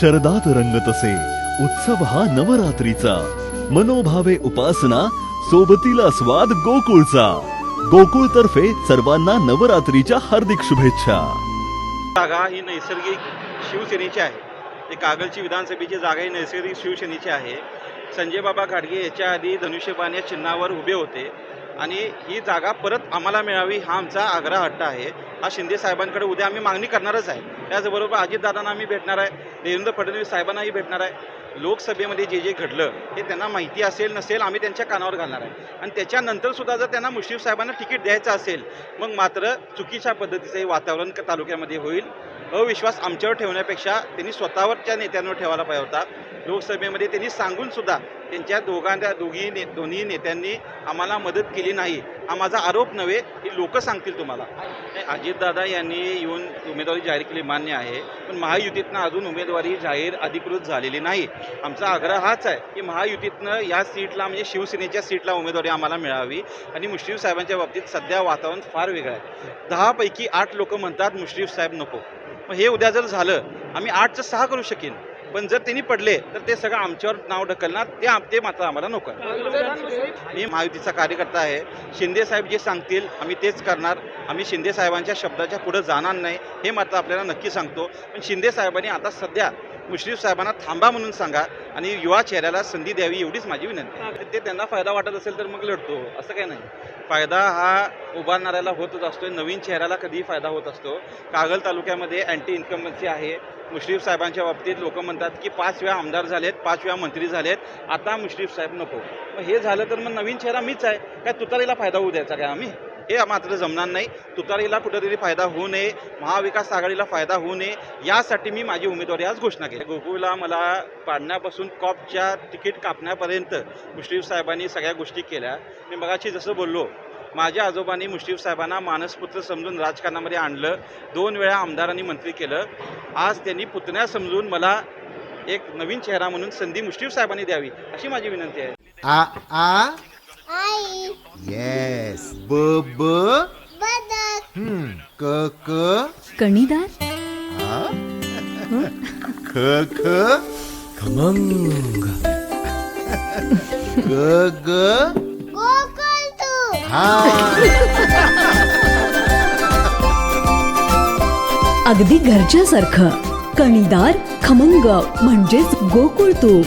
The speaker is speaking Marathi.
शरदात रंगतसे उत्सव हा नवरात्रीचा. मनोभावे उपासना सोबतीला स्वाद गोकुळचा. गोकुळ तर्फे सर्वांना नवरात्रीच्या हार्दिक शुभेच्छा. जागा ही नैसर्गिक शिवसेनेची आहे. ही कागलची विधानसभेची जागा ही नैसर्गिक शिवसेनेची आहे. संजय बाबा घाडगे याच्या आधी धनुष्यबाण या चिन्हावर उभे होते. आणि ही जागा परत आम्हाला मिळावी हा आमचा आग्रह हट्ट आहे. हा शिंदे साहेबांकडे उद्या आम्ही मागणी करणारच आहे. त्याचबरोबर अजितदादांना आम्ही भेटणार आहे. देवेंद्र फडणवीस साहेबांनाही भेटणार आहे. लोकसभेमध्ये जे जे घडलं हे त्यांना माहिती असेल नसेल आम्ही त्यांच्या कानावर घालणार आहे. आणि त्याच्यानंतरसुद्धा जर त्यांना मुश्रीफ साहेबांना तिकीट द्यायचं असेल मग मात्र चुकीच्या पद्धतीचं हे वातावरण तालुक्यामध्ये होईल. अविश्वास आमच्यावर ठेवण्यापेक्षा त्यांनी स्वतःवरच्या नेत्यांवर ठेवायला पाहिजे होता. लोकसभेमध्ये त्यांनी सांगून सुद्धा त्यांच्या दोघांच्या दोघी ने दोन्ही नेत्यांनी आम्हाला मदत केली नाही. हा माझा आरोप नव्हे हे लोक सांगतील तुम्हाला. अजितदादा यांनी येऊन उमेदवारी जाहीर केली मान्य आहे पण महायुतीतनं अजून उमेदवारी जाहीर अधिकृत झालेली नाही. आमचा आग्रह हाच आहे की महायुतीतनं या सीटला म्हणजे शिवसेनेच्या सीटला उमेदवारी आम्हाला मिळावी आणि मुश्रीफ साहेबांच्या बाबतीत सध्या वातावरण फार वेगळं आहे. दहापैकी आठ लोक म्हणतात मुश्रीफ साहेब नको. मग हे उद्या जर झालं आम्ही आठचं सहा करू शकेन. पण जर त्यांनी पडले तर ते सगळं आमच्यावर नाव ढकलणार ते ते मात्र आम्हाला नको मी महायुतीचा कार्यकर्ता आहे. शिंदे साहेब जे सांगतील आम्ही तेच करणार. आम्ही शिंदे साहेबांच्या शब्दाच्या पुढे जाणार नाही हे मात्र आपल्याला नक्की सांगतो. पण शिंदे साहेबांनी आता सध्या मुश्रीफ साहेबांना थांबा म्हणून सांगा आणि युवा चेहऱ्याला संधी द्यावी एवढीच माझी विनंती आहे. ते त्यांना फायदा वाटत असेल तर मग लढतो असं काही नाही. फायदा हा उभारणाऱ्याला होतच असतो नवीन चेहऱ्याला कधीही फायदा होत असतो. कागल तालुक्यामध्ये अँटी इन्कमन्सी आहे. मुश्रीफ साहेबांच्या बाबतीत लोक म्हणतात की पाच वेळा आमदार झालेत पाच वेळा मंत्री झालेत आता मुश्रीफ साहेब नको. मग हे झालं तर मग नवीन चेहरा मीच आहे. काय तुतारीला फायदा होऊ द्यायचा काय आम्ही? हे मात्र जमणार नाही. तुतारीला कुठेतरी फायदा होऊ नये. महाविकास आघाडीला फायदा होऊ नये. यासाठी मी माझी उमेदवारी आज घोषणा केली. गोकुळला मला पाडण्यापासून कॉपच्या तिकीट कापण्यापर्यंत मुश्रीफ साहेबांनी सगळ्या गोष्टी केल्या. मी मगाशी जसं बोललो माझ्या आजोबांनी मुश्रीफ साहेबांना मानसपुत्र समजून राजकारणामध्ये आणलं. दोन वेळा आमदारांनी मंत्री केलं. आज त्यांनी पुतण्या समजून मला एक नवीन चेहरा म्हणून संधी मुश्रीफ साहेबांनी द्यावी अशी माझी विनंती आहे. आ आ? येस ब ब बदक. हम्म क क कणीदार? आ ख ख खमंग. ग ग गोकुळ तू. हा. अगदी घरच्यासारखं. कणीदार खमंग म्हणजेच गोकुळ तूप